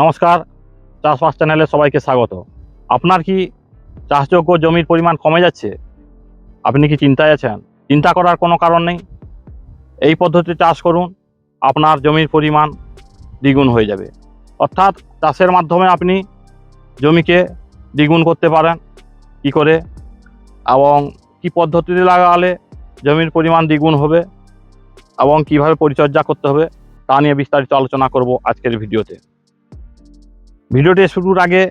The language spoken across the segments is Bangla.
নমস্কার, চাষবাস চ্যানেলে সবাইকে স্বাগত। আপনার কি চাষযোগ্য জমির পরিমাণ কমে যাচ্ছে? আপনি কি চিন্তায় আছেন? চিন্তা করার কোনো কারণ নেই? এই পদ্ধতিতে চাষ করুন, আপনার জমির পরিমাণ দ্বিগুণ হয়ে যাবে। অর্থাৎ চাষের মাধ্যমে আপনি জমিকে দ্বিগুণ করতে পারেন, কি করে? এবং কি পদ্ধতিতে লাগালে জমির পরিমাণ দ্বিগুণ হবে? এবং কীভাবে পরিচর্যা করতে হবে? তা নিয়ে বিস্তারিত আলোচনা করব আজকের ভিডিওতে। ভিডিওটি শুরুর আগে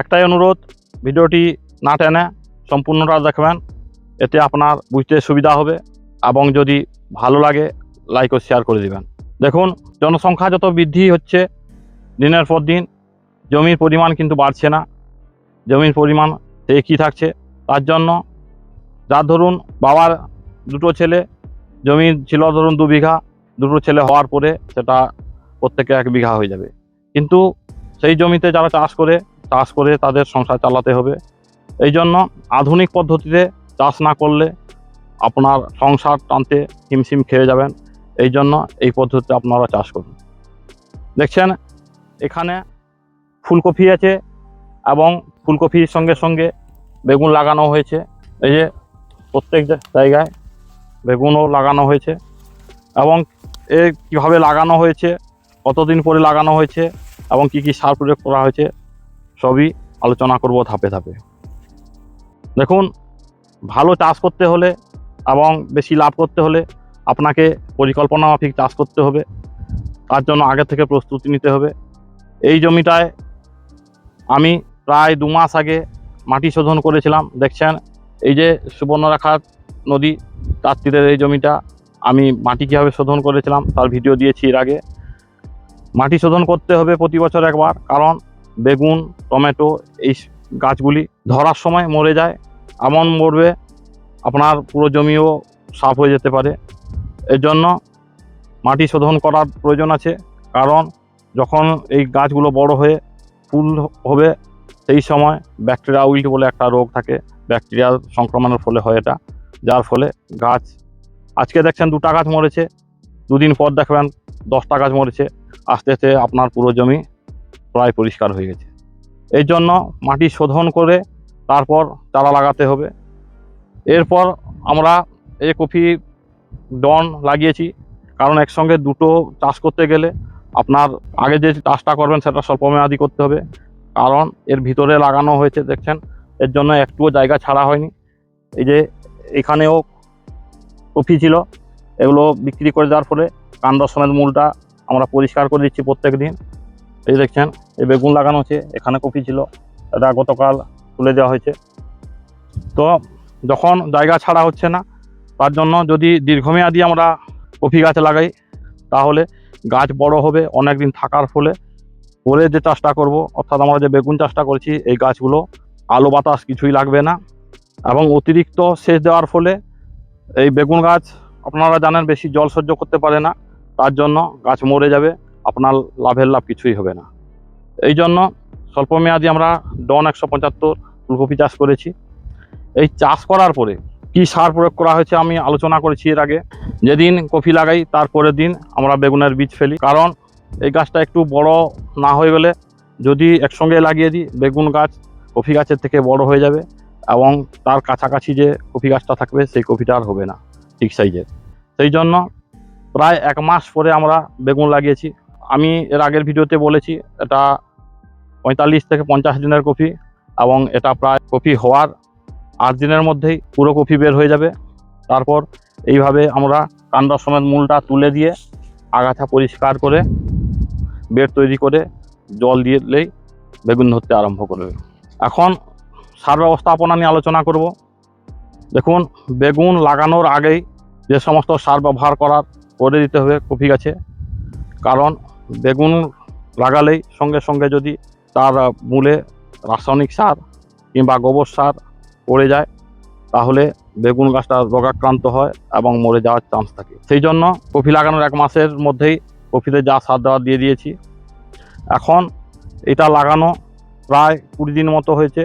একটাই অনুরোধ, ভিডিওটি না টেনে সম্পূর্ণটা দেখবেন, এতে আপনার বুঝতে সুবিধা হবে এবং যদি ভালো লাগে লাইক ও শেয়ার করে দিবেন। দেখুন, জনসংখ্যা যত বৃদ্ধি হচ্ছে দিনের পর দিন, জমির পরিমাণ কিন্তু বাড়ছে না। জমির পরিমাণ একই থাকছে। তার জন্য যার ধরুন, বাবার দুটো ছেলে, জমি ছিল ধরুন দু বিঘা, দুটো ছেলে হওয়ার পরে সেটা প্রত্যেকে এক বিঘা হয়ে যাবে। কিন্তু সেই জমিতে যারা চাষ করে চাষ করে তাদের সংসার চালাতে হবে। এই জন্য আধুনিক পদ্ধতিতে চাষ না করলে আপনার সংসার টানতে হিমশিম খেয়ে যাবেন। এই জন্য এই পদ্ধতিতে আপনারা চাষ করুন। দেখছেন, এখানে ফুলকপি আছে এবং ফুলকপির সঙ্গে সঙ্গে বেগুন লাগানো হয়েছে। এই যে প্রত্যেক জায়গায় বেগুনও লাগানো হয়েছে। এবং এ কীভাবে লাগানো হয়েছে, কতদিন পরে লাগানো হয়েছে এবং কি কি সার প্রয়োগ করা হয়েছে, সবই আলোচনা করব ধাপে ধাপে। দেখুন, ভালো চাষ করতে হলে এবং বেশি লাভ করতে হলে আপনাকে পরিকল্পনা মাফিক চাষ করতে হবে। তার জন্য আগে থেকে প্রস্তুতি নিতে হবে। এই জমিটায় আমি প্রায় দু মাস আগে মাটি শোধন করেছিলাম। দেখছেন, এই যে সুবর্ণরেখা নদী, তার তীরের এই জমিটা আমি মাটি কীভাবে শোধন করেছিলাম, তার ভিডিও দিয়েছি এর আগে। মাটি শোধন করতে হবে প্রতি বছর একবার, কারণ বেগুন, টমেটো এই গাছগুলি ধরার সময় মরে যায়। এমন মরবে, আপনার পুরো জমিও সাফ হয়ে যেতে পারে। এর জন্য মাটি শোধন করার প্রয়োজন আছে, কারণ যখন এই গাছগুলো বড় হয়ে ফুল হবে, সেই সময় ব্যাকটেরিয়া উইল্ট বলে একটা রোগ থাকে ব্যাকটেরিয়ার সংক্রমণের ফলে হয় এটা, যার ফলে গাছ, আজকে দেখছেন দুটা গাছ মরেছে, দুদিন পর দেখবেন দশটা গাছ মরেছে। আস্তে আস্তে আপনার পুরো জমি প্রায় পরিষ্কার হয়ে গেছে। এই জন্য মাটি শোধন করে তারপর চারা লাগাতে হবে। এরপর আমরা এই কফি ডন লাগিয়েছি, কারণ একসঙ্গে দুটো চাষ করতে গেলে আপনার আগে যে চাষটা করবেন সেটা স্বল্পমেয়াদি করতে হবে। কারণ এর ভিতরে লাগানো হয়েছে, দেখছেন? এর জন্য একটুও জায়গা ছাড়া হয়নি। এই যে এখানেও কফি ছিল, এগুলো বিক্রি করে দেওয়ার ফলে কাণ্ড সমেত মূলটা আমরা পরিষ্কার করে দিচ্ছি প্রত্যেক দিন এই দেখছেন, এই বেগুন লাগানো হচ্ছে, এখানে কপি ছিল, এটা গতকাল তুলে দেওয়া হয়েছে। তো যখন জায়গা ছাড়া হচ্ছে না, তার জন্য যদি দীর্ঘমেয়াদী আমরা কফি গাছ লাগাই, তাহলে গাছ বড় হবে অনেক দিন থাকার ফলে। পরে যে চাষটা করব, অর্থাৎ আমরা যে বেগুন চাষটা করেছি, এই গাছগুলো আলো বাতাস কিছুই লাগবে না। এবং অতিরিক্ত সেচ দেওয়ার ফলে এই বেগুন গাছ আপনারা জানেন বেশি জল সহ্য করতে পারে না। তার জন্য গাছ মরে যাবে, আপনার লাভের লাভ কিছুই হবে না। এই জন্য স্বল্পমেয়াদী আমরা ডন একশো পঁচাত্তর ফুলকপি চাষ করেছি। এই চাষ করার পরে কি সার প্রয়োগ করা হয়েছে আমি আলোচনা করেছি এর আগে। যেদিন কফি লাগাই, তার পরের দিন আমরা বেগুনের বীজ ফেলি। কারণ এই গাছটা একটু বড় না হয়ে গেলে যদি একসঙ্গে লাগিয়ে দিই, বেগুন গাছ কফি গাছের থেকে বড় হয়ে যাবে এবং তার কাছাকাছি যে কফি গাছটা থাকবে, সেই কফিটা আর হবে না ঠিক সাইজের সেই জন্য প্রায় এক মাস পরে আমরা বেগুন লাগিয়েছি। আমি এর আগের ভিডিওতে বলেছি, এটা পঁয়তাল্লিশ থেকে পঞ্চাশ দিনের কফি এবং এটা প্রায় কফি হওয়ার আট দিনের মধ্যেই পুরো কফি বের হয়ে যাবে। তারপর এইভাবে আমরা কাণ্ড সমেত মূলটা তুলে দিয়ে আগাছা পরিষ্কার করে, বেড তৈরি করে জল দিলেই বেগুন ধরতে আরম্ভ করবে। এখন সার ব্যবস্থাপনা নিয়ে আলোচনা করব। দেখুন, বেগুন লাগানোর আগেই যে সমস্ত সার ব্যবহার করার করে দিতে হবে কপি গাছে। কারণ বেগুন লাগালেই সঙ্গে সঙ্গে যদি তার মূলে রাসায়নিক সার কিংবা গোবর সার পড়ে যায়, তাহলে বেগুন গাছটা রোগাক্রান্ত হয় এবং মরে যাওয়ার চান্স থাকে। সেই জন্য কফি লাগানোর এক মাসের মধ্যেই কফিতে যা সার দেওয়া দিয়ে দিয়েছি। এখন এটা লাগানো প্রায় কুড়ি দিন মতো হয়েছে।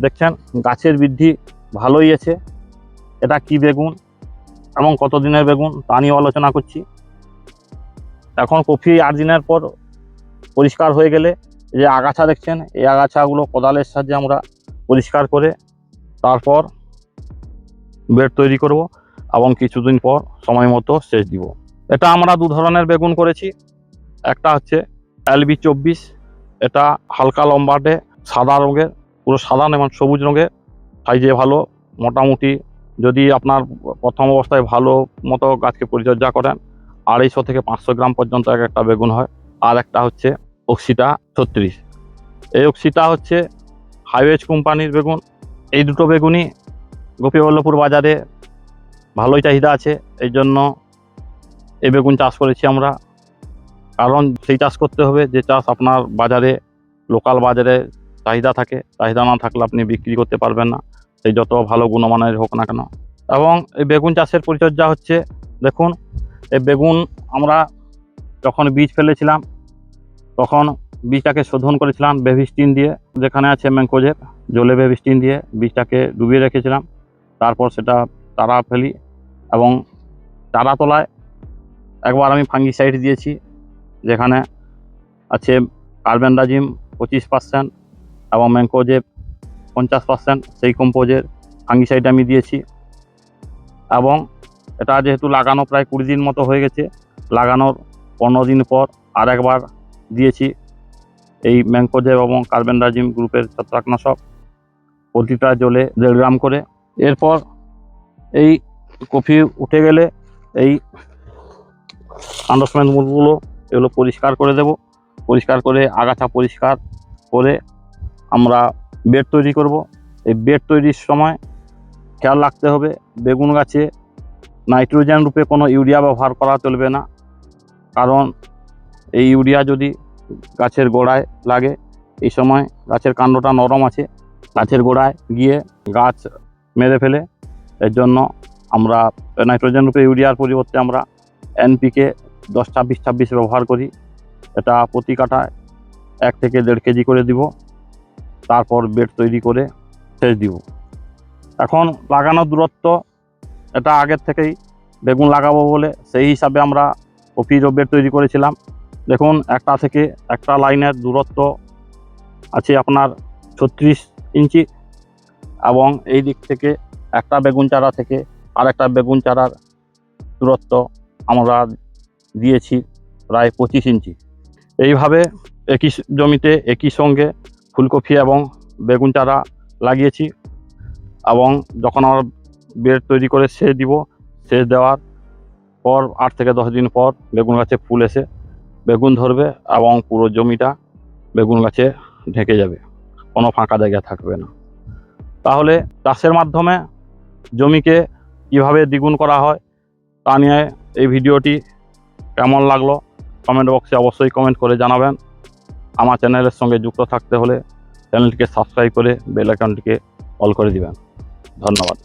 দেখছেন, গাছের বৃদ্ধি ভালোই আছে। এটা কি বেগুন? এবং কত দিনের বেগুন তা নিয়েও আলোচনা করছি। এখন কফি আট দিনের পর পরিষ্কার হয়ে গেলে যে আগাছা দেখছেন, এই আগাছাগুলো কোদালের সাহায্যে আমরা পরিষ্কার করে তারপর বেড তৈরি করব এবং কিছুদিন পর সময় মতো সেচ দিব। এটা আমরা দু ধরনের বেগুন করেছি। একটা হচ্ছে এলবি চব্বিশ, এটা হালকা লম্বাটে সাদা রঙের, পুরো সাদা এবং সবুজ রঙের। সাইজে ভালো, মোটামুটি যদি আপনার প্রথম অবস্থায় ভালো মতো গাছকে পরিচর্যা করেন, আড়াইশো থেকে পাঁচশো গ্রাম পর্যন্ত এক একটা বেগুন হয়। আর একটা হচ্ছে অক্সিটা ছত্রিশ। এই অক্সিটা হচ্ছে হাইওয়েজ কোম্পানির বেগুন। এই দুটো বেগুনই গোপীবল্লভপুর বাজারে ভালোই চাহিদা আছে। এই জন্য এই বেগুন চাষ করেছি আমরা। কারণ সেই চাষ করতে হবে। যে চাষ আপনার বাজারে, লোকাল বাজারে চাহিদা থাকে। চাহিদা না থাকলে আপনি বিক্রি করতে পারবেন না। সেই যত ভালো গুণমানের হোক না কেন। এবং এই বেগুন চাষের পরিচর্যা হচ্ছে, দেখুন, এই বেগুন আমরা যখন বীজ ফেলেছিলাম, তখন বীজটাকে শোধন করেছিলাম বেভিস্টিন দিয়ে, যেখানে আছে ম্যাঙ্কোজেব জলে বেভিস্টিন দিয়ে বীজটাকে ডুবিয়ে রেখেছিলাম। তারপর সেটা তারা ফেলি এবং চারা তোলায় একবার আমি ফাঙ্গিসাইড দিয়েছি, যেখানে আছে কার্বেন্ডাজিম পঁচিশ পার্সেন্ট এবং ম্যাঙ্কোজেব পঞ্চাশ পার্সেন্ট সেই কম্পোজের ফাঙ্গিসাইড আমি দিয়েছি। এবং এটা যেহেতু লাগানো প্রায় কুড়ি দিন মতো হয়ে গেছে, লাগানোর পনেরো দিন পর আর একবার দিয়েছি এই ম্যাঙ্কোজেব এবং কার্বেন্ডাজিম গ্রুপের ছত্রাকনাশক। প্রতিটা জলে দেড় গ্রাম করে। এরপর এই কফি উঠে গেলে এই আন্ডারস্ট্যান্ড মুলগুলো এগুলো পরিষ্কার করে দেব। পরিষ্কার করে, আগাছা পরিষ্কার করে আমরা বেড তৈরি করব। এই বেড তৈরির সময় খেয়াল রাখতে হবে, বেগুন গাছে নাইট্রোজেন রূপে কোনো ইউরিয়া ব্যবহার করা চলবে না। কারণ এই ইউরিয়া যদি গাছের গোড়ায় লাগে, এই সময় গাছের কাণ্ডটা নরম আছে। গাছের গোড়ায় গিয়ে গাছ মেরে ফেলে, এর জন্য আমরা নাইট্রোজেন রূপে ইউরিয়ার পরিবর্তে আমরা এনপিকে দশ ছাব্বিশ ছাব্বিশ ব্যবহার করি। এটা প্রতি কাঠায় এক থেকে দেড় কেজি করে দিব। তারপর বেড তৈরি করে সেচ দিব। এখন লাগানোর দূরত্ব, এটা আগের থেকেই বেগুন লাগাবো বলে সেই হিসাবে আমরা কপির বেড তৈরি করেছিলাম। দেখুন, একটা থেকে একটা লাইনের দূরত্ব আছে আপনার ছত্রিশ ইঞ্চি এবং এই দিক থেকে একটা বেগুন চারা থেকে আর একটা বেগুন চারার দূরত্ব আমরা দিয়েছি প্রায় পঁচিশ ইঞ্চি। এইভাবে একই জমিতে একই সঙ্গে ফুলকপি এবং বেগুন চারা লাগিয়েছি এবং যখন আমরা বেড তৈরি করে সেচ দিব সেচ দেওয়ার পর আট থেকে দশ দিন পর বেগুন গাছে ফুল এসে বেগুন ধরবে এবং পুরো জমিটা বেগুন গাছে ঢেকে যাবে। কোনো ফাঁকা জায়গা থাকবে না। তাহলে চাষের মাধ্যমে জমিকে কীভাবে দ্বিগুণ করা হয় তা নিয়ে এই ভিডিওটি কেমন লাগল কমেন্ট বক্সে অবশ্যই কমেন্ট করে জানাবেন। আমার চ্যানেলের সঙ্গে যুক্ত থাকতে হলে চ্যানেলটিকে সাবস্ক্রাইব করে বেল অ্যাকাউন্টটিকে অল করে দিবেন। ধন্যবাদ।